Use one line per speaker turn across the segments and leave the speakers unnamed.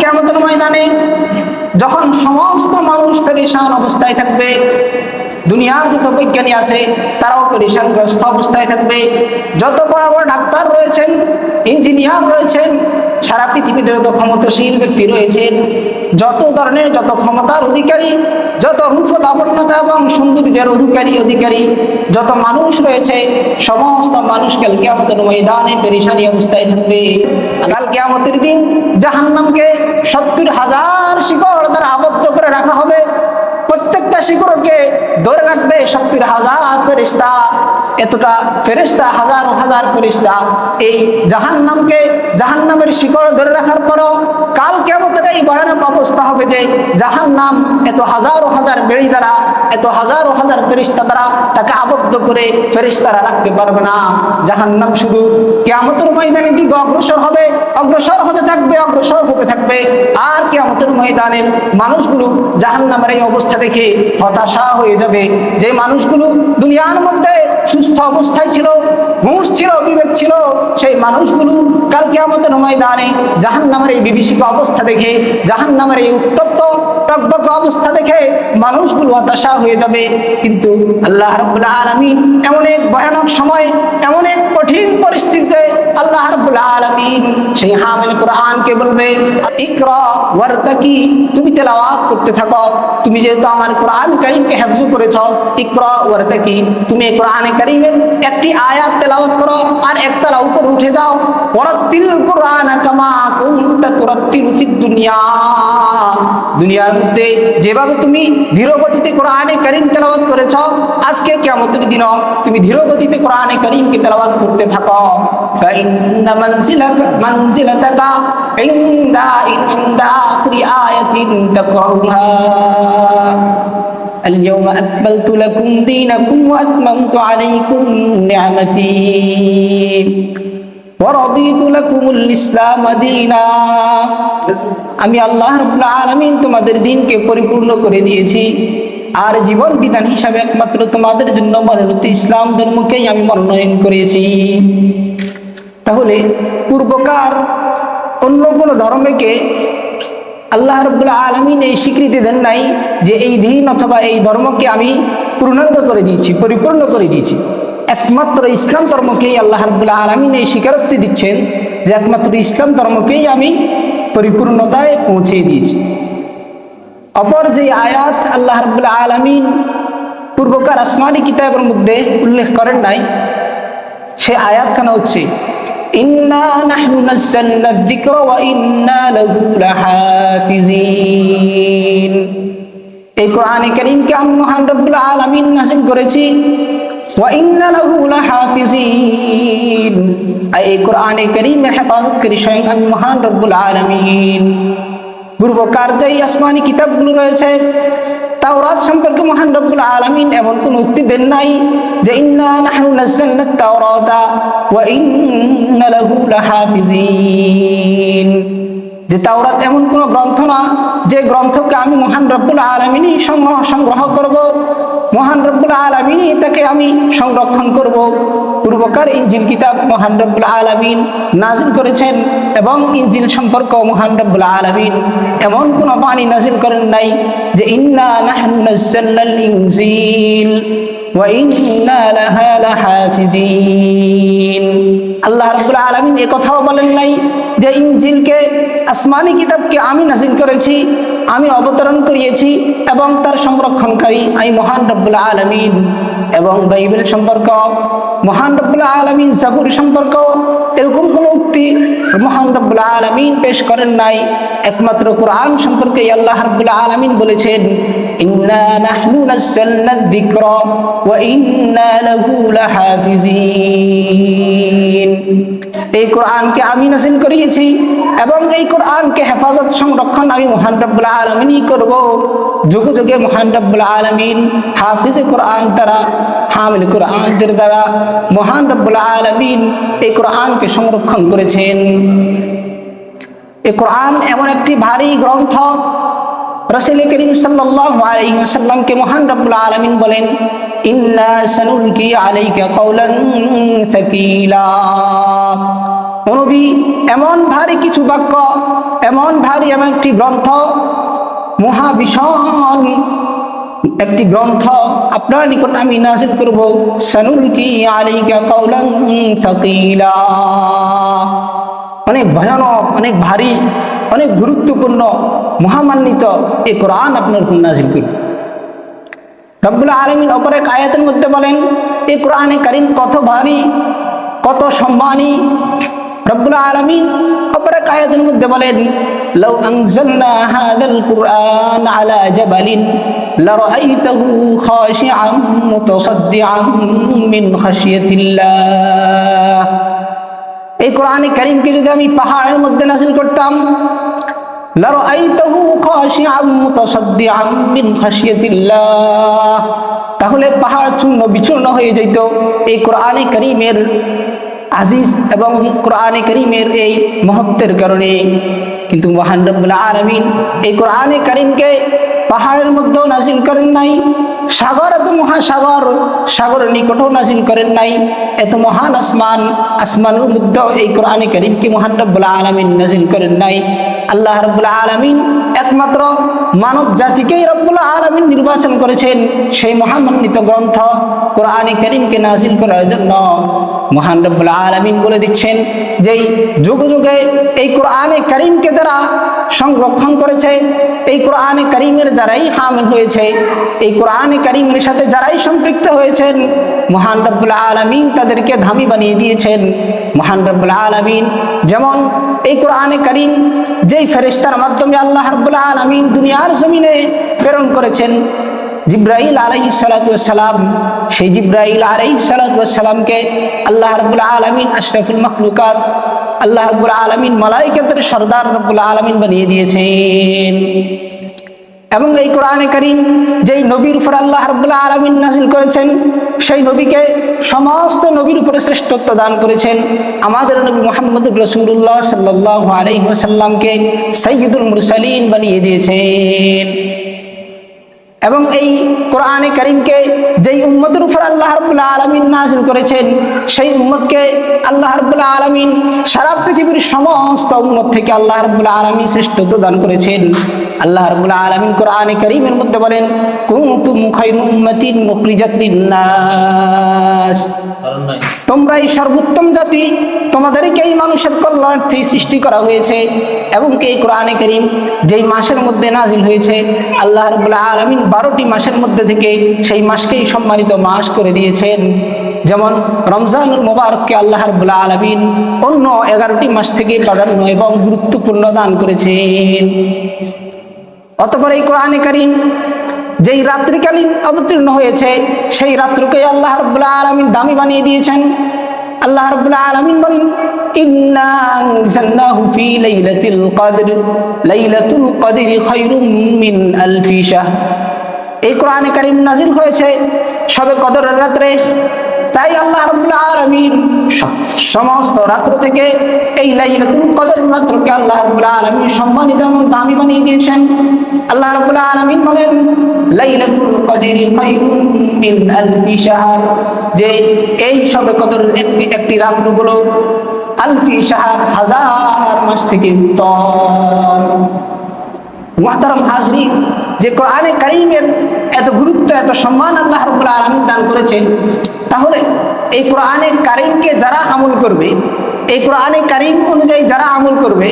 কেমতের ময়দানে যখন সমস্ত মানুষ ফেরিসান অবস্থায় থাকবে দুনিয়ার যত বিজ্ঞানী আছে, তারাও পরিশানগ্রস্ত অবস্থায় থাকবে। যত বড় বড় ডাক্তার রয়েছেন, ইঞ্জিনিয়ার রয়েছেন, সারা পৃথিবীতে যত ক্ষমতাশীল ব্যক্তি রয়েছেন, যত ধরনের যত ক্ষমতার অধিকারী, যত রূপ লাবণ্যতা এবং সৌন্দর্যের অধিকারী অধিকারী, যত মানুষ রয়েছে, সমস্ত মানুষ কাল কেমতের ময়দানে পেরিসানি অবস্থায় থাকবে। কাল কেমতের দিন জাহান্নামকে সত্তর হাজার শিকড় দ্বারা আবদ্ধ করে রাখা হবে। শিকড়কে ধরে রাখবে শক্তির হাজার ফেরিস্তা এতটা ফেরিস্তা হাজার হাজার ফেরিস্তা এই জাহান্নামকে জাহান্নামের শিকড় ধরে রাখার পরও ভয়ানক অবস্থা হবে যে জাহান্নাম এত হাজার হাজার বেড়ি দ্বারা, এত হাজার হাজার ফেরিস্তা দ্বারা তাকে আবদ্ধ করে ফেরিস্তারা রাখতে পারবে না। জাহান্নাম শুধু কেমতের ময়দানের দিকে অগ্রসর হবে, অগ্রসর হতে থাকবে, অগ্রসর হতে থাকবে। আর কেমতের ময়দানের মানুষগুলো জাহান্নামের এই অবস্থা দেখে হতাশা হয়ে যাবে। যে মানুষগুলো দুনিয়ার মধ্যে সুস্থ অবস্থায় ছিল হুঁশ ছিল, বিবেক ছিল, সেই মানুষগুলো কালকে আমাদের ময়দানে জাহান্নামের এই বিভীষিকা অবস্থা দেখে জাহান্নামের এই উত্তপ্ত টকবক অবস্থা দেখে মানুষগুলো হতাশা হয়ে যাবে। কিন্তু আল্লাহ রব্বুল আলমিন এমন এক ভয়ানক সময়, এমন এক কঠিন পরিস্থিতিতে আল্লাহ রব্বুল আলমিন সেই হামিল কোরআনকে বলবে, ইকরা ওয়ারতাকি, তুমি তেলাওয়াত করতে থাকো। তুমি যেহেতু আমার কোরআন করিমকে হেফজু করেছ, ইকরা ওয়ারতাকি, তুমি কোরআনে করিমের একটি আয়াত তেলাওয়াত করো আর একতলা উপর উঠে যাও। ওয়ারাত্তিল কোরআন কামা কুনতা তুরাত্তিল ফিদ দুনিয়া। দুনিয়ার মধ্যে যেভাবে তুমি ধীর গতিতে কোরআনে করিম তেলাওয়াত করেছ আজকে কিয়ামতের দিন তুমি ধীর গতিতে কোরআনে করিমকে তেলাওয়াত করতে থাকো فإن منزلك منزلتك عند عند آخر آية تقرأها اليوم أكملت لكم دينكم وأتممت عليكم نعمتي আমি আল্লাহ আলামিন তোমাদের দিনকে পরিপূর্ণ করে দিয়েছি। আর জীবন বিধান হিসাবে একমাত্র তোমাদের জন্য মনোনীত ইসলাম ধর্মকেই আমি মনোনয়ন করেছি। তাহলে পূর্বকার অন্য কোনো ধর্মকে আল্লাহ রব্বুল আলমিন এই স্বীকৃতি দেন নাই যে এই দিন অথবা এই ধর্মকে আমি পূর্ণাঙ্গ করে দিয়েছি, পরিপূর্ণ করে দিয়েছি। একমাত্র ইসলাম ধর্মকেই আল্লাহ রব্বুল আলমিন এই স্বীকারোক্তি দিচ্ছেন যে একমাত্র ইসলাম ধর্মকেই আমি পরিপূর্ণতায় পৌঁছে দিয়েছি। অপর যে আয়াত আল্লাহ রব্বুল আলমিন পূর্বকার আসমানি কিতাবের মধ্যে উল্লেখ করেন নাই, সে আয়াতখানা হচ্ছে? ইন্না নাহনু এই কোরআনে কারীমকে আমি মহান রব্বুল আলামিন নাযিল করেছি। এই কোরআনে কারীমের হেফাজতকারী স্বয়ং আমি মহান রব্বুল আলামিন। পূর্বকার আসমানি কিতাবগুলো রয়েছে, তাওরাত সম্পর্কে মহান রব্বুল আলামিন এমন কোন উক্তি নাই যে ইন্না নাহনু নাযালনা তাওরাতা ওয়া ইন্না লাহু লাহাফিজিন। যে তাওরাত এমন কোন গ্রন্থ না যে গ্রন্থকে আমি মহান রব্বুল আলামিনই সংগ্রহ সংগ্রহ করব। মহান রব্বুল আলমিনই তাকে আমি সংরক্ষণ করব। পূর্বকার ইঞ্জিল কিতাব মহান রব্বুল আলমিন নাজিল করেছেন এবং ইঞ্জিল সম্পর্ক মহান রব্বুল আলমিন এমন কোনো বাণী নাজিল করেন নাই যে, ইন্না নাহনু নাযালনাল ইনজিল। আল্লাহ রাব্বুল আলামিন কথাও বলেন নাই যে ইনজিলকে, আসমানি কিতাবকে আমি নাজিল করেছি, আমি অবতরণ করিয়েছি এবং তার সংরক্ষণকারী আমি মহান রব্বুল আলামিন। এবং বাইবেল সম্পর্ক, মহান রব্বুল আলামিন জাবুর সম্পর্ক, এরকম কোন উক্তি মহান রব্বুল আলামিন পেশ করেন নাই। একমাত্র কোরআন সম্পর্কে আল্লাহ রব্বুল আলামিন বলেছেন নাহনু নাযালনা যিকরা ওয়া ইন্না লাহু লাহাফিজিন এই কোরআনকে আমি নাজিল করিয়েছি এবং এই কোরআনকে হেফাজত সংরক্ষণ আমি মহান রব্বুল আলমিনই করব। যুগে যুগে মহান রব্বুল আলমিন হাফিজে কোরআন দ্বারা, হামিল কোরআনদের দ্বারা মহান রব্বুল আলমিন এই কোরআনকে সংরক্ষণ করেছেন। এই কোরআন এমন একটি ভারী গ্রন্থ রসুল করিম ওয়াসাল্লামকে মহান রব্বুল আলামিন বলেন সানুলকি সাকিলা। নবী, এমন ভারী কিছু বাক্য, এমন ভারী এমন একটি গ্রন্থ মহাবিষণ একটি গ্রন্থ, আপনার নিকট আমি নাজিল করব সানুল কি আলাইকা কাউলান ফাকিলা অনেক ভয়ানক, অনেক ভারী অনেক গুরুত্বপূর্ণ মহামান্বিত এই কোরআন আপনার উপর নাজিল করব রব্বুল আলমিন অপর এক আয়াতের মধ্যে বলেন এই কোরআনে কারিম কত ভারী কত সম্মানী রব্বুল আলমিন অপর এক আয়াতের মধ্যে বলেন لو أنزلنا هذا القرآن على جبل لرأيته خاشعا متصدعا من خشية الله এই কোরআনে করিমকে যদি আমি পাহাড়ের মধ্যে নাসিল করতাম তাহলে পাহাড় চূর্ণ বিচূর্ণ হয়ে যেত। এই কোরআনে করিমের আজিজ এবং কোরআনে করিমের এই মহত্বের কারণে। কিন্তু মহান রব্বুল আলমিন এই কোরআনে করিমকে পাহাড়ের মধ্যেও নাসিল করেন নাই। সাগর, এত মহাসাগর সাগরের নিকটও নাজিল করেন নাই। এত মহান আসমান আসমানের মধ্যেও এই কোরআনে করিমকে মহান রব্বুল আলমিন নাজিল করেন নাই? আল্লাহ রব্বুল আলমিন একমাত্র মানব জাতিকেই রব্বুল আলমিন নির্বাচন করেছেন, সেই মহামান্বিত গ্রন্থ কোরআনে করিমকে নাজিল করার জন্য। মহান রব্বুল আলমিন বলে দিচ্ছেন যেই যুগ যুগে এই কোরআনে করিমকে যারা সংরক্ষণ করেছে, এই কোরআনে করিমের যারাই হামিল হয়েছে, এই কোরআনে করিমের সাথে যারাই সম্পৃক্ত হয়েছেন, মহান রব্বুল আলমিন তাদেরকে ধামি বানিয়ে দিয়েছেন। মহান রব্বুল আলমিন। যেমন এই কোরআনে করিম যেই ফেরিস্তার মাধ্যমে আল্লাহ রব্বুল আলমিন দুনিয়ার জমিনে প্রেরণ করেছেন, জিব্রাইল আলাই সালাতাম সেই জিব্রাইল আলাই সালাতামকে আল্লাহ রব্বুল আলমিন আশরাফুল মখলুকাত, আল্লাহ রব্বুল আলমিন মালাইকাতের সর্দার রব্বুল আলমিন বানিয়ে দিয়েছেন। এবং এই কোরআনে করিম যেই নবীর উপর আল্লাহ রব্বুল আলমিন নাসিল করেছেন, সেই নবীকে সমস্ত নবীর উপরে শ্রেষ্ঠত্ব দান করেছেন। আমাদের নবী মোহাম্মদ রসুল্লাহ সাল্লাহ সৈয়দুল মুরসালিন বানিয়ে দিয়েছেন। এবং এই কোরআনে করিমকে যেই উম্মতের উপর আল্লাহ রবুল্লা আলমিন নাজিল করেছেন, সেই উম্মতকে আল্লাহ রবুল্লা আলমিন সারা পৃথিবীর সমস্ত উম্মত থেকে আল্লাহ রবুল্লা আলমিন শ্রেষ্ঠত্ব দান করেছেন। আল্লাহ রবুল্লা আলমিন কোরআনে করিমের মধ্যে বলেন কুমতুম খায়রু উম্মাতিন মুখরিজাত লিন্নাস। তোমরাই সর্বোত্তম জাতি, তোমাদেরকে এই মানুষের কল্যাণার্থে সৃষ্টি করা হয়েছে এবং এই কোরআনে করিম যেই মাসের মধ্যে নাজিল হয়েছে, আল্লাহ রবুল্লাহ আলমিন বারোটি মাসের মধ্যে থেকে সেই মাসকেই সম্মানিত মাস করে দিয়েছেন। যেমন রমজানুল মোবারককে আল্লাহ রবুল্লাহ আলমিন অন্য এগারোটি মাস থেকে প্রাধান্য এবং গুরুত্বপূর্ণ দান করেছেন। অতপর এই কোরআনে করিম যেই রাত্রিকালীন অবতীর্ণ হয়েছে, সেই রাত্রকে আল্লাহ রব্বুল্লাহ আলমিন দামি বানিয়ে দিয়েছেন। আল্লাহ রব্বুল্লাহ আলমিন বলেন এই কোরআনে কারিম নাজিল হয়েছে সবে কদরের রাত্রে। তাই আল্লাহ রাব্বুল আলামিন সমস্ত রাত্র থেকে এই লাইলাতুল কদর রাত্রকে আল্লাহ রাব্বুল আলামিন সম্মানিত এবং দামি বানিয়ে দিয়েছেন। আল্লাহ রাব্বুল আলামিন বলেন, লাইলাতুল কদরি খায়রুম মিন আলফি শাহর। যে এই সবে কদরের একটি একটি রাত্রগুলো আলফি শাহর হাজার মাস থেকে উত্তম মহতারম হাজরি যে কোরআনে কারিমের এত গুরুত্ব, এত সম্মান আল্লাহ রব্বুল আলমিন দান করেছেন, তাহলে এই কোরআনে কারিমকে যারা আমল করবে, এই কোরআনে কারিম অনুযায়ী যারা আমল করবে,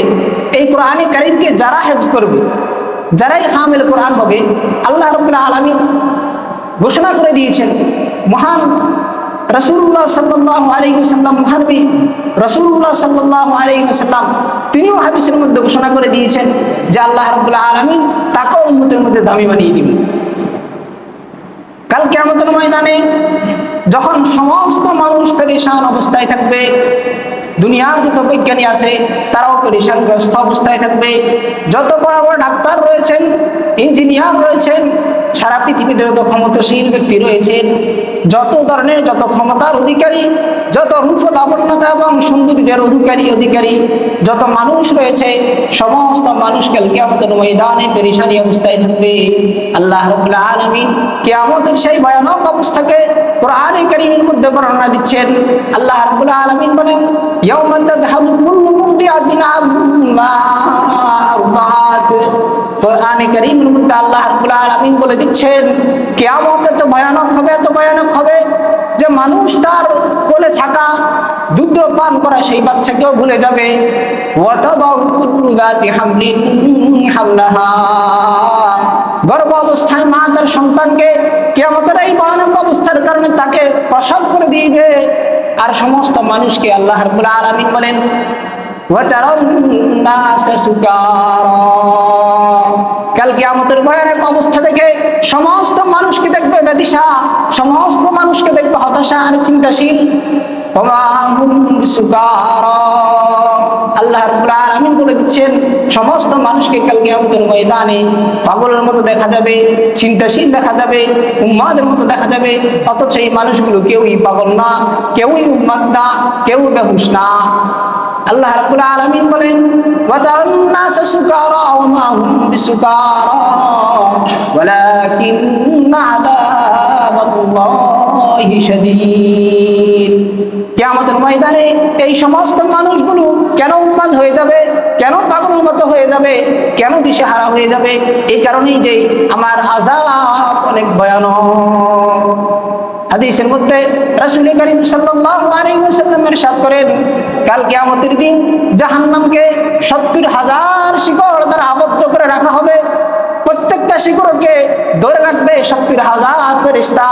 এই কোরআনে কারিমকে যারা হেফজ করবে, যারাই হামিল কোরআন হবে, আল্লাহ রব্বুল আলমিন ঘোষণা করে দিয়েছেন, মহান রসুল্লাহ সাল্লাহ আলহিহাল্লাম মহানবী রসুল্লাহ সাল্লাহ আলহিহাল্লাম তিনিও হাদিসের মধ্যে ঘোষণা করে দিয়েছেন যে আল্লাহ রবুল্লাহ আলমিন তাকেও উন্মতের মধ্যে দামি বানিয়ে দিবেন। কাল কেমতের ময়দানে যখন সমস্ত মানুষ ফেরিসান অবস্থায় থাকবে, দুনিয়ার যত বৈজ্ঞানী আছে, তারাও পরিশানগ্রস্ত অবস্থায় থাকবে। যত বড় বড় ডাক্তার রয়েছেন, ইঞ্জিনিয়ার রয়েছেন সারা পৃথিবীতে যত ক্ষমতাশীল ব্যক্তি রয়েছেন যত ধরনের যত ক্ষমতার অধিকারী যত রূপ লাবণ্যতা এবং সৌন্দর্যের অধিকারী অধিকারী যত মানুষ রয়েছে সমস্ত মানুষ কাল কেয়ামতের ময়দানে পেরিসানি অবস্থায় থাকবে আল্লাহ রবুল্লাহ আলমিন কেয়ামতের সেই ভয়ানক অবস্থাকে কোরআনে কারিমের মধ্যে বর্ণনা দিচ্ছেন আল্লাহ রবুল্লাহ আলমিন বলেন يوم تذهب كل মুরদিআতিন আম্মা আরদাত কোরআনে কারিমের মধ্যে আল্লাহ রাব্বুল আলামিন বলে দিচ্ছেন, কিয়ামত এত ভয়ানক হবে, এত ভয়ানক হবে যে মানুষ তার কোলে থাকা দুধ পান করা সেই বাচ্চাকেও ভুলে যাবে। গর্ভ অবস্থায় মা তার সন্তানকে কেমতের এই ভয়ানক অবস্থার কারণে তাকে প্রসব করে দিবে। আর সমস্ত মানুষকে আল্লাহ রবুল আলমিন বলেন সুকারা। কালকে আমতের ভয়ানক অবস্থা দেখে সমস্ত মানুষকে দেখবে ব্যতিসা সমস্ত মানুষকে দেখবে হতাশা আর চিন্তাশীল। আল্লাহ আমিন বলে দিচ্ছেন, সমস্ত মানুষকে কালকে আমাদের ময়দানে পাগলের মতো দেখা যাবে, চিন্তাশীল দেখা যাবে, উম্মাদের মতো দেখা যাবে, অথচ এই মানুষগুলো কেউই পাগল না, কেউই উম্মাদ না, কেউ বেহুশ না। আল্লাহ রাব্বুল আলামিন বলেন ওয়াতারান নাস সুকারা ওয়া মা হুম বিসুকারা, ওয়ালাকিন্না আযাবাল্লাহি শাদীদ। কিয়ামতের ময়দানে এই সমস্ত মানুষগুলো কেন উন্মাদ হয়ে যাবে? কেন পাগলের মতো হয়ে যাবে? কেন দিশেহারা হয়ে যাবে? এই কারণেই যে আমার আযাব অনেক ভয়ানক। হাদিসের মধ্যে রাসুল করিম সাল্লাল্লাহু সাথ করেন, কাল কিয়ামতের দিন জাহান্নামকে 70 হাজার শিকড় দ্বারা আবদ্ধ করে রাখা হবে। ধরে রাখবে হাজার ফেরিস্তা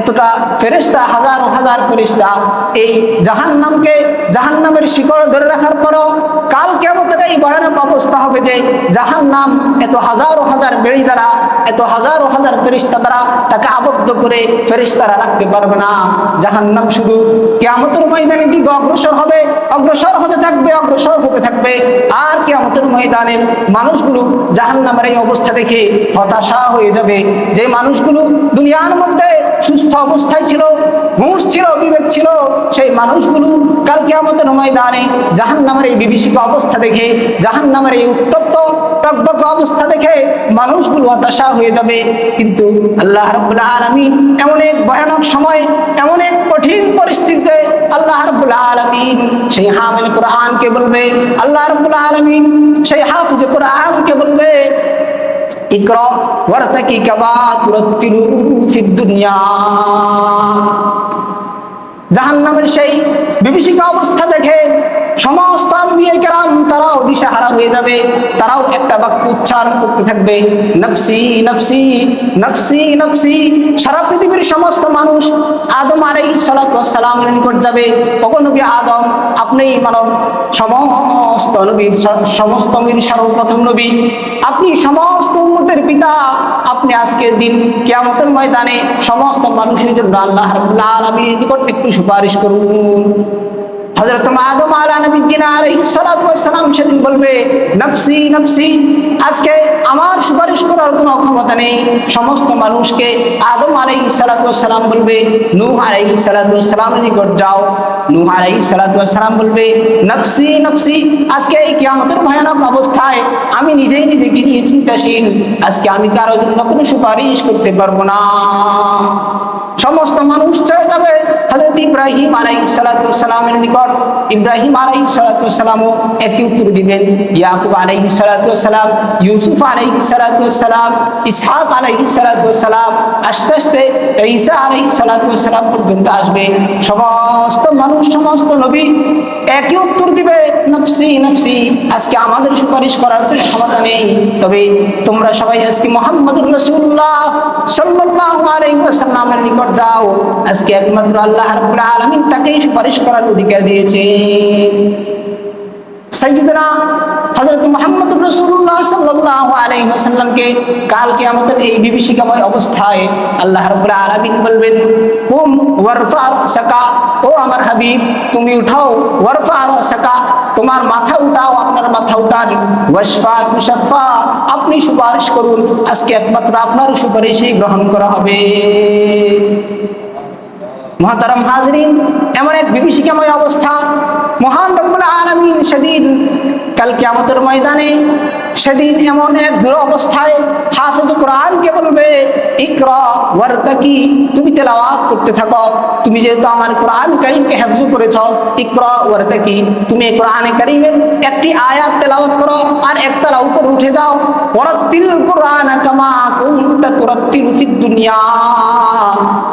এতটা ফেরিস্তা হাজার হাজার ফেরিস্তা এই শিকড় ধরে রাখার পরও কাল কেমতের এই ভয়ানক অবস্থা হবে যে এত হাজার হাজার বেড়ি দ্বারা, এত হাজার হাজার ফেরিস্তা দ্বারা তাকে আবদ্ধ করে ফেরিস্তারা রাখতে পারবে না। জাহান্নাম শুধু কেয়ামতের ময়দানের দিকে অগ্রসর হবে, অগ্রসর হতে থাকবে, অগ্রসর হতে থাকবে। আর কেয়ামতের ময়দানের মানুষগুলো জাহান্নামের এই অবস্থা দেখে হতাশা হয়ে যাবে। যে মানুষগুলো দুনিয়ার মধ্যে সুস্থ অবস্থায় ছিল, হুঁশ ছিল, বিবেক ছিল, সেই মানুষগুলো কাল কেয়ামতের ময়দানে জাহান্নামের এই বিভীষিকা অবস্থা দেখে, জাহান্নামের এই উত্তপ্ত, টকবক অবস্থা দেখে মানুষগুলো হতাশা হয়ে যাবে। কিন্তু আল্লাহ রাব্বুল আলামিন এমন এক ভয়ানক সময়, এমন এক কঠিন পরিস্থিতিতে আল্লাহ রাব্বুল আলামিন সেই হামিল কোরআনকে বলবে, আল্লাহ রাব্বুল আলামিন সেই হাফিজ কোরআনকে বলবে জাহান্নামের সেই বিভীষিকা অবস্থা দেখে সমস্ত আম্বিয়া তারাও হয়ে যাবে, তারাও একটা বাক্য উচ্চারণ করতে থাকবে। নফসি নফসি নফসি নফসি। সারা পৃথিবীর সমস্ত মানুষ আদম আলাই সালামের নিকট যাবে। নবী আদম আপনি মানব সমস্ত নবীর সমস্ত নবীর সর্বপ্রথম নবী। আপনি সমস্ত উম্মতের পিতা। আপনি আজকের দিন কিয়ামতের ময়দানে সমস্ত মানুষের জন্য আল্লাহ আলামিনের নিকট একটু সুপারিশ করুন। সেদিন বলবে আজকে আমার সুপারিশ করার কোনো ক্ষমতা নেই। সমস্ত মানুষকে আদম বলবে যাও। বলবে আজকে এই ভয়ানক অবস্থায় আমি নিজেই নিজেকে নিয়ে চিন্তাশীল। আজকে আমি কারও জন্য কোনো সুপারিশ করতে পারব না। সমস্ত মানুষ চলে যাবে। হযরত ইব্রাহিম আলাইহিস সালাতু সালামের নিকট ইব্রাহিম আলাইহিস সালাতু সালামও একই উত্তর দিবেন, ইয়াকুব আলাইহিস সালাতু সালাম ইউসুফ আলাইহিস সালাতু সালাম ইসহাক আলাইহিস সালাতু আস্তে আস্তে ঈসা আলাইহিস সালাতু সালাম পর্যন্ত আসবে। সমস্ত মানুষ, সমস্ত নবী একই উত্তর দিবে, নফসি নফসি, আজকে আমাদের সুপারিশ করার কোনো ক্ষমতা নেই। তবে তোমরা সবাই আজকে মোহাম্মদুর রাসূলুল্লাহ সাল্লাল্লাহু আলাইহি ওয়াসাল্লামের নিকট যাও। আজকে একমাত্র আল্লাহ রাব্বুল আলামিন তাকেই সুপারিশ করার অধিকার দিয়েছে। আল্লাহ তোমার মাথা উঠাও, আপনার মাথা উঠান। ওয়াশফা তুশাফা, আপনি সুপারিশ করুন, আজকে একমাত্র আপনার সুপারিশই গ্রহণ করা হবে। মহাতারাম হাজরিন এমন এক বিভীষিকাময় অবস্থা। মহান রব্বুল আলমিন সেদিন কাল কিয়ামতের ময়দানে সেদিন এমন এক দূর অবস্থায় হাফেজ কোরআনকে বলবে, ইকরা তুমি তেলাওয়াত করতে থাকো। তুমি যেহেতু আমার কোরআন করিমকে হেফজ করেছ, ইকরা তুমি কোরআনে করিমের একটি আয়াত তেলাওয়াত করো আর একতলা উপর উঠে যাও। ওয়ারাত্তিল কোরআন দুনিয়া।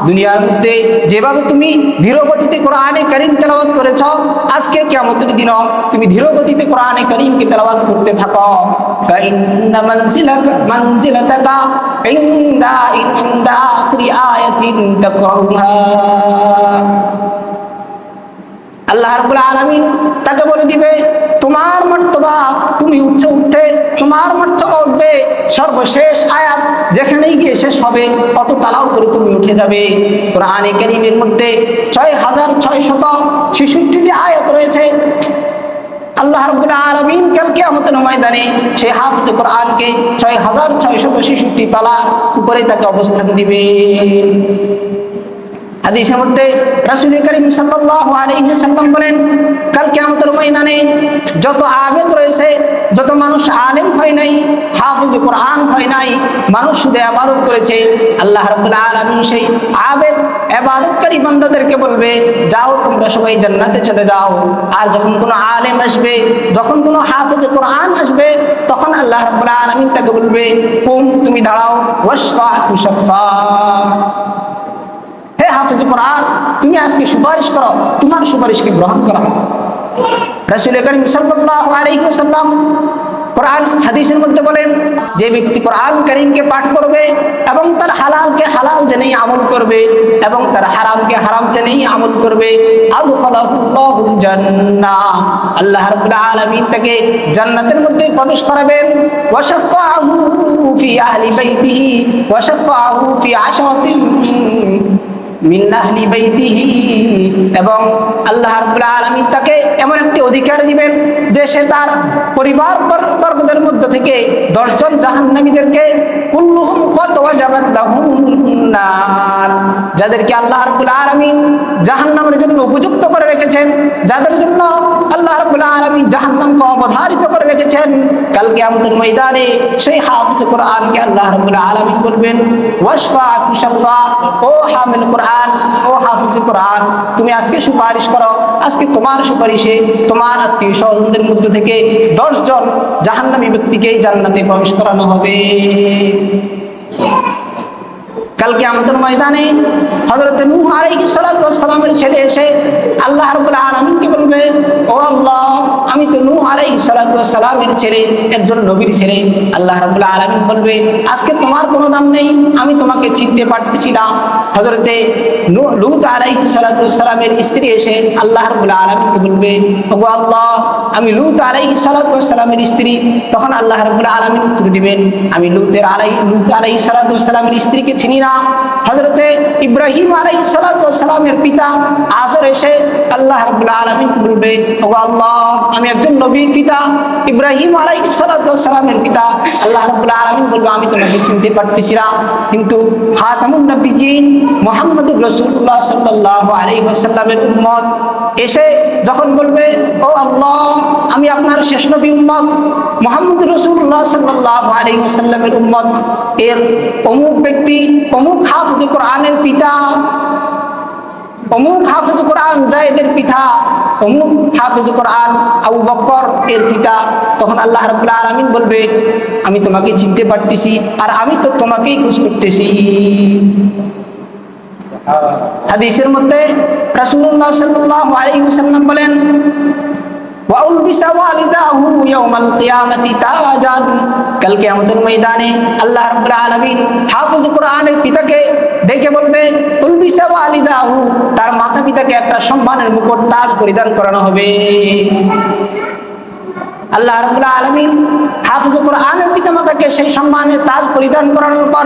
দুনিয়ার মধ্যে যেভাবে তুমি ধীর গতিতে কোরআনে করিম তেলাওয়াত করেছ, আজকে কিয়ামতের দিন তুমি ধীরগতিতে কোরআনে করিমকে তেলাওয়াত করতে থাকো فإن منزلك منزلتك عند عند آخر آية تقرأها আল্লাহ রাব্বুল আলামিন তাকে বলে দিবে তোমার মর্তবা তুমি উঠতে উঠতে তোমার মর্তবা উঠবে সর্বশেষ আয়াত যেখানেই গিয়ে শেষ হবে অত তালাও করে তুমি উঠে যাবে কোরআনে কারীমের মধ্যে ছয় হাজার ছয় শত ছেষট্টিটি আয়াত রয়েছে ছয় হাজার ছয়শত ছেষট্টি তালা উপরে তাকে অবস্থান দিবে হাদিসের মধ্যে রাসূল করিম সাল্লাল্লাহু আলাইহি সাল্লাম বলেন, কাল কিয়ামতের ময়দানে যত আবেদ রয়েছে, যত মানুষ আলেম হয় নাই, হাফিজ কোরআন হয় নাই, মানুষ শুধু ইবাদত করেছে, আল্লাহ রাব্বুল আলামিন সেই আবেদ, ইবাদতকারী বান্দাদেরকে বলবে, যাও তোমরা সবাই জান্নাতে চলে যাও। আর যখন কোনো আলেম আসবে, যখন কোনো হাফিজ কোরআন আসবে, তখন আল্লাহ রাব্বুল আলামিন তাকে বলবে, কুম, তুমি দাঁড়াও, ওয়াশফা তুশাফা। হে হাফিজ কোরআন, তুমি আজকে সুপারিশ করো, তোমার সুপারিশকে গ্রহণ করা। হোক করিম আলাইহি কোরআন, হাদিসের মধ্যে বলেন, যে ব্যক্তি কোরআন করিমকে পাঠ করবে এবং তার হালালকে হালাল জেনেই আমল করবে এবং তার হারামকে হারাম জেনেই আমল করবে আল্লাহ রাব্বুল আলামিন তাকে জান্নাতের মধ্যে প্রবেশ করাবেন। ওয়াশাফাহু ফি আহলি বাইতিহি, ওয়াশাফাহু ফি আশরাতিন মিন আহলি বাইতিহি। এবং আল্লাহ তাকে এমন একটি অধিকার দিবেন যে সে তার পরিবার বর- বর্গদের মধ্য থেকে দশজন জাহান্নামীদেরকে কুল্লুহুম কত নার। যাদেরকে আল্লাহ রাব্বুল আলামিন জাহান্নামের জন্য উপযুক্ত করে রেখেছেন, যাদের জন্য আল্লাহ রাব্বুল আলামিন জাহান্নামকে অবধারিত করে রেখেছেন। কাল কিয়ামতের ময়দানে সেই হাফিজ কোরআনকে আল্লাহ রাব্বুল আলামিন বলবেন, ওয়াশফা তুশাফা, ও হামিল কোরআন, ও হাফিজ কোরআন, তুমি আজকে সুপারিশ করো, আজকে তোমার সুপারিশে তোমার আত্মীয় স্বজনদের মধ্য থেকে দশজন জাহান্নামী ব্যক্তিকে জান্নাতে প্রবেশ করানো হবে। কালকে আমাদের ময়দানে হযরত নূহ ওয়াস সালামের ছেলে এসে আল্লাহ রাব্বুল আলামিনকে বলবে, ও আল্লাহ, আমি তো নূহ ওয়াস সালামের ছেলে, একজন নবীর ছেলে। আল্লাহ রাব্বুল আলামিন বলবে, আজকে তোমার কোনো দাম নেই, আমি তোমাকে চিনতে পারতেছি না। হযরতে নূহ, লূত ওয়াস সালামের স্ত্রী এসে আল্লাহ রাব্বুল আলামিনকে বলবে, ওগো আল্লাহ, আমি লূত ওয়াস সালামের স্ত্রী। তখন আল্লাহ রাব্বুল আলামিন উত্তর দিবেন, আমি লূতের আলাই, লূত আলাইহিস সালাতু ওয়াস সালামের স্ত্রীকে চিনি না। হযরতে ইব্রাহিম আলাইহিস সালাতু পিতা এসে আল্লাহ বলবে ওগো আল্লাহ, আমি একজন নবীর পিতা। ইব্রাহিম পিতা আল্লাহ আলামিন আমি তোমাকে চিনতে কিন্তু সাল্লাল্লাহু আলাইহি ওয়াসাল্লামের উম্মত এসে যখন বলবে, ও আল্লাহ, আমি আপনার শেষ নবী উম্মত। মোহাম্মদ রসুল্লাহ সাল্লাল্লাহু আলাইহি ওয়াসাল্লামের উম্মত, এর অমুক ব্যক্তি অমুক হাফিজ কোরআনের পিতা, অমুক হাফিজ কোরআন জায়েদের পিতা, অমুক হাফিজ কোরআন আবু বকর এর পিতা, তখন আল্লাহ রাব্বুল আলামিন বলবে, আমি তোমাকে চিনতে পারতেছি আর আমি তো তোমাকেই খুশ করতেছি। হাদিসের মধ্যে রাসূলুল্লাহ সাল্লাল্লাহু আলাইহি বলেন ওয়াউলবিসা ওয়ালিদাহু ইয়াউমাল কিয়ামাতি তাজান কাল কিয়ামতের ময়দানে আল্লাহ পিতাকে বলবে তার মাতা পিতাকে একটা সম্মানের মুকুট তাজ পরিধান করানো হবে। আল্লাহ রাব্বুল আলামিন হাফিজ কোরআনের পিতামাতাকে সেই সম্মানের তাজ পরিধান করানোর পর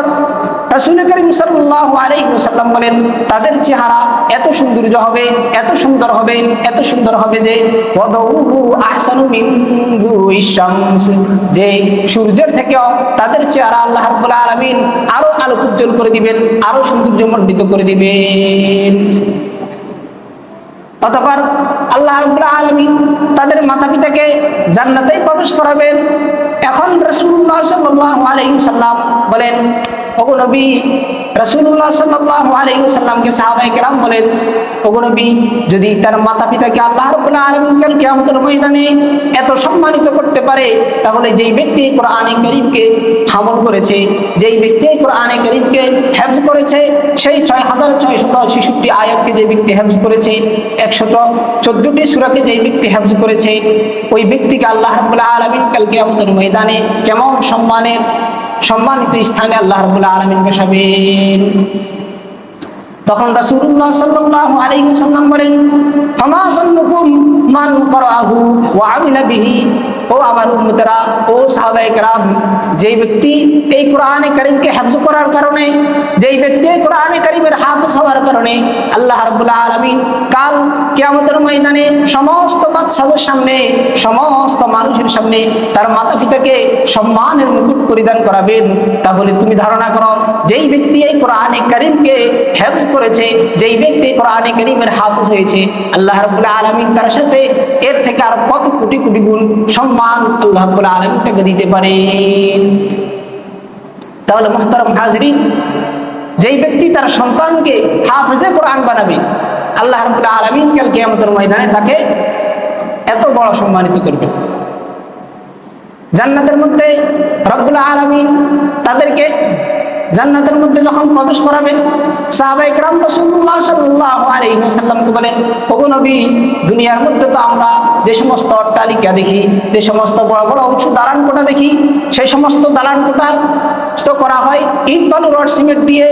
রাসূল করিম সাল্লাল্লাহু আলাইহি ওয়াসাল্লাম বলেন, তাদের চেহারা এত সৌন্দর্য হবে, এত সুন্দর হবে, এত সুন্দর হবে যে যে সূর্যের থেকেও তাদের চেহারা আল্লাহ রাব্বুল আলামিন আরও আলোক উজ্জ্বল করে দিবেন, আরও সৌন্দর্য সৌন্দর্যমণ্ডিত করে দিবেন। অতঃপর আল্লাহ রাব্বুল আলামিন তাদের মাতা পিতাকে জান্নাতেই প্রবেশ করাবেন। এখন আলাইহি সাল্লাম বলেন, ওগো নবী আলাইহি সাল্লামকে সাহাবায়ে কেরাম বলেন, ওগো নবী, যদি তার মাতা পিতাকে আল্লাহ আলামিন কাল ময়দানে এত সম্মানিত করতে পারে, তাহলে যেই ব্যক্তি কোরআনে কারীমকে হামল করেছে, যেই ব্যক্তি কোরআনে কারীমকে হেফজ করেছে, সেই ছয় হাজার ছয়শত ছেষট্টি আয়াতকে যে ব্যক্তি হেফজ করেছে, একশত চোদ্দটি সুরাকে যেই ব্যক্তি হেফজ করেছে, ওই ব্যক্তিকে আল্লাহ রাব্বুল আলামিন কাল কিয়ামতের ময়দানে কেমন সম্মানের সম্মানিত স্থানে আল্লাহ রবুল আলমিন বসাবেন। তখন রাসুল্লাহ সাল্লাহ আলী সাল্লাম বলেন, ফমা সান্নুকুম মান করাহু ওয়া আমিলা বিহি। ও আমার উম্মতেরা, ও সাহাবায়ে যেই ব্যক্তি এই কোরআনে কারীমকে হিফজ করার কারণে, যেই ব্যক্তি কোরআনে কারীমের হাফেজ হওয়ার কারণে আল্লাহ রাব্বুল আলামিন কাল কিয়ামতের ময়দানে সমস্ত বাদশাদের সামনে, সমস্ত মানুষের সামনে তার মাতা পিতাকে সম্মানের মুকুট পরিধান করাবেন। তাহলে তুমি ধারণা করো, যেই ব্যক্তি এই কোরআনে করিমকে হেফজ করেছে, যেই ব্যক্তি কোরআনে করিমের হাফেজ হয়েছে, আল্লাহ রাব্বুল আলামিন তার সাথে এর থেকে আর কত কোটি কোটি গুণ সম্মান আল্লাহ রাব্বুল আলামিন তাকে দিতে পারেন তাহলে মুহতারাম হাজরিন, যেই ব্যক্তি তার সন্তানকে হাফেজে কোরআন বানাবে, আল্লাহ রাব্বুল আলামিন কাল কিয়ামতের ময়দানে তাকে এত বড় সম্মানিত করবে। জান্নাতের মধ্যে রব্বুল আলামিন তাদেরকে জান্নাতের মধ্যে যখন প্রবেশ করাবেন সাহাবাই کرام রাসূলুল্লাহ সাল্লাল্লাহু আলাইহি ওয়াসাল্লামকে বলেন ওগো নবী দুনিয়ার মধ্যে তো আমরা যে সমস্ত অট্টালিকা দেখি যে সমস্ত বড় বড় উঁচু দালান কোঠা দেখি সেই সমস্ত দালান কোঠার তো করা হয় ইট বালু রড সিমেন্ট দিয়ে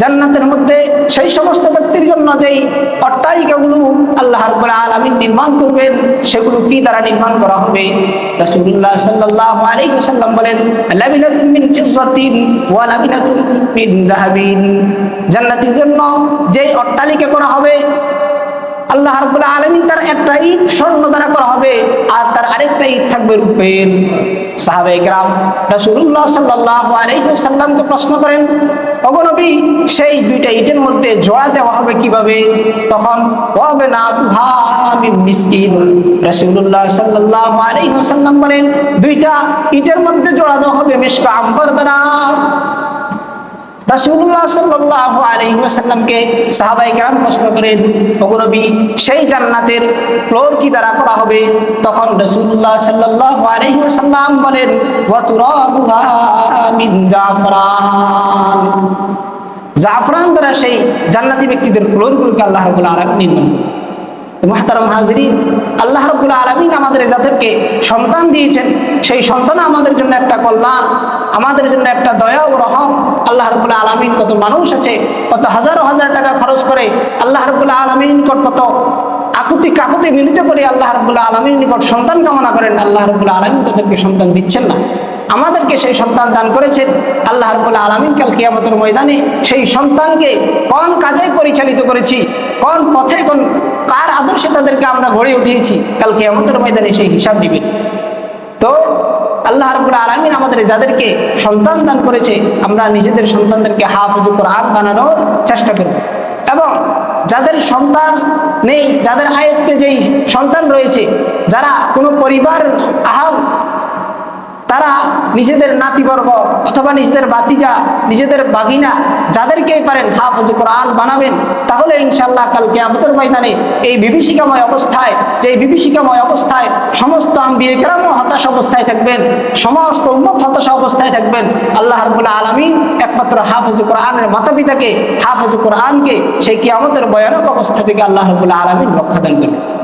জান্নাতের মধ্যে সেই সমস্ত ব্যক্তির জন্য যেই অট্টালিকাগুলো আল্লাহ রাব্বুল আলামিন নির্মাণ করবেন সেগুলো কি দ্বারা নির্মাণ করা হবে রাসূলুল্লাহ সাল্লাল্লাহু আলাইহি ওয়াসাল্লাম বলেন লাবিলাতুন মিন ফিজ্জাতিন ওয়া লাবিলাতুন মিন যাহাবিন জান্নাতের জন্য যেই অট্টালিকা করা হবে আল্লাহ রাব্বুল আলামিন তার একটা ইট স্বর্ণ দ্বারা করা হবে আর তার আরেকটা ইট থাকবে রূপের সাহাবায়ে کرام রাসূলুল্লাহ সাল্লাল্লাহু আলাইহি ওয়াসাল্লামকে প্রশ্ন করেন ওগো নবী সেই দুইটা ইটের মধ্যে জোড়া দেওয়া হবে কিভাবে তখন হবে না তুহা মিন মিসকিন রাসূলুল্লাহ সাল্লাল্লাহু আলাইহি ওয়াসাল্লাম বলেন দুইটা ইটের মধ্যে জোড়া দেওয়া হবে মিশকা আম্বার দ্বারা রাসূলুল্লাহ সাল্লাল্লাহু আলাইহি ওয়াসাল্লামকে সাহাবায়ে কেরাম প্রশ্ন করেন নবী, সেই জান্নাতের ফ্লোর কি দ্বারা করা হবে? তখন রাসূলুল্লাহ সাল্লাল্লাহু আলাইহি ওয়াসাল্লাম বলেন জাফরান। জাফরান দ্বারা সেই জান্নাতি ব্যক্তিদের ফ্লোরগুলোকে আল্লাহ রাব্বুল আলামিন নির্মাণ করেন। মাহতারাম হাজরিন, আল্লাহ রব্বুল আলমিন আমাদের যাদেরকে সন্তান দিয়েছেন। সেই সন্তান আমাদের জন্য একটা কল্যাণ, আমাদের জন্য একটা দয়া ও রহম। আল্লাহ রব্বুল আলমিন কত মানুষ আছে, কত হাজারো হাজার টাকা খরচ করে আল্লাহ রব্বুল আলমিন নিকট কত আকুতি কাকুতি মিলিত করে আল্লাহ রব্বুল আলমীর নিকট সন্তান কামনা করেন। আল্লাহ রব্বুল আলমিন তাদেরকে সন্তান দিচ্ছেন না। আমাদেরকে সেই সন্তান দান করেছেন আল্লাহ রব্বুল আলমিন কাল কিয়ামতের ময়দানে সেই সন্তানকে কোন কাজে পরিচালিত করেছি, কোন পথে, কোন কার আদর্শে তাদেরকে আমরা গড়ে উঠিয়েছি, কাল কিয়ামতের ময়দানে সেই হিসাব দিবে। তো আল্লাহ রব্বুল আলমিন আমাদের যাদেরকে সন্তান দান করেছে, আমরা নিজেদের সন্তানদেরকে হাফিজ কোরআন বানানোর চেষ্টা করব। এবং যাদের সন্তান নেই, যাদের আয়ত্তে যেই সন্তান রয়েছে, যারা কোনো পরিবার আহাল তারা নিজেদের নাতিবর্গ অথবা নিজেদের বাতিজা নিজেদের বাগিনা যাদেরকেই পারেন হাফজ কোরআন বানাবেন, তাহলে ইনশাল্লাহ কালকে আমাদের ময়দানে এই বিভীষিকাময় অবস্থায় যে বিভীষিকাময় অবস্থায় সমস্ত আম্বিয়েকেরামও হতাশ অবস্থায় থাকবেন, সমস্ত উন্মত হতাশ অবস্থায় থাকবেন, আল্লাহ রবুল্লা আলমিন একমাত্র হাফজ কোরআনের মাতা পিতাকে হাফজ কোরআনকে সেই কি আমাদের ভয়ানক অবস্থা থেকে আল্লাহ রবুল্লা আলমিন রক্ষা দান। করবেন